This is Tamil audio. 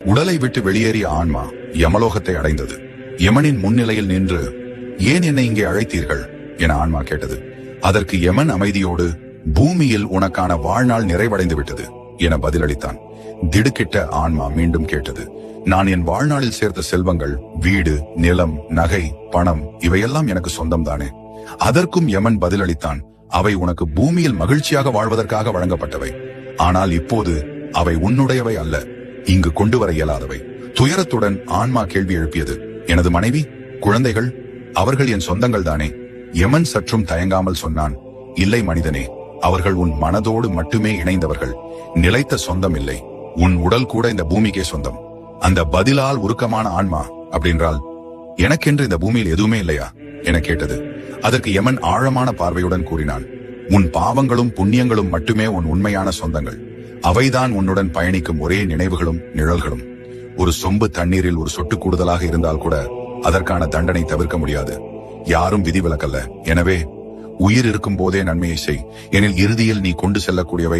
உடலை விட்டு வெளியேறிய ஆன்மா யமலோகத்தை அடைந்தது. யமனின் முன்னிலையில் நின்று ஏன் என்னை இங்கே அழைத்தீர்கள்? என ஆன்மா கேட்டது. அதற்கு யமன் அமைதியோடு பூமியில் உனக்கான வாழ்நாள் நிறைவடைந்து விட்டது என பதிலளித்தான். திடுக்கிட்ட ஆன்மா மீண்டும் கேட்டது. நான் என் வாழ்நாளில் சேர்த்த செல்வங்கள் வீடு நிலம் நகை பணம் இவையெல்லாம் எனக்கு சொந்தம் தானே அதற்கும் யமன் பதிலளித்தான். அவை உனக்கு பூமியில் மகிழ்ச்சியாக வாழ்வதற்காக வழங்கப்பட்டவை. ஆனால் இப்போது அவை உன்னுடையவை அல்ல. இங்கு கொண்டு வர இயலாதவை. துயரத்துடன் ஆன்மா கேள்வி எழுப்பியது. எனது மனைவி குழந்தைகள் அவர்கள் என் சொந்தங்கள் தானே. யமன் சற்றும் தயங்காமல் சொன்னான் இல்லை மனிதனே அவர்கள் உன் மனதோடு மட்டுமே இணைந்தவர்கள். நிலைத்த சொந்தம் இல்லை. உன் உடல் கூட இந்த பூமிக்கே சொந்தம். அந்த பதிலால் உருக்கமான ஆன்மா அப்படின்றால் எனக்கென்று இந்த பூமியில் எதுவுமே இல்லையா? என கேட்டது. அதற்கு யமன் ஆழமான பார்வையுடன் கூறினான் உன் பாவங்களும் புண்ணியங்களும் மட்டுமே உன் உண்மையான சொந்தங்கள். அவைதான் உன்னுடன் பயணிக்கும் ஒரே நினைவுகளும் நிழல்களும். ஒரு சொம்பு தண்ணீரில் ஒரு சொட்டு கூடுதலாக இருந்தால் கூட அதற்கான தண்டனை தவிர்க்க முடியாது. யாரும் விதிவிலக்கல்ல எனவே உயிர் இருக்கும் போதே நன்மையை செய். எனில் இறுதியில் நீ கொண்டு செல்லக்கூடியவை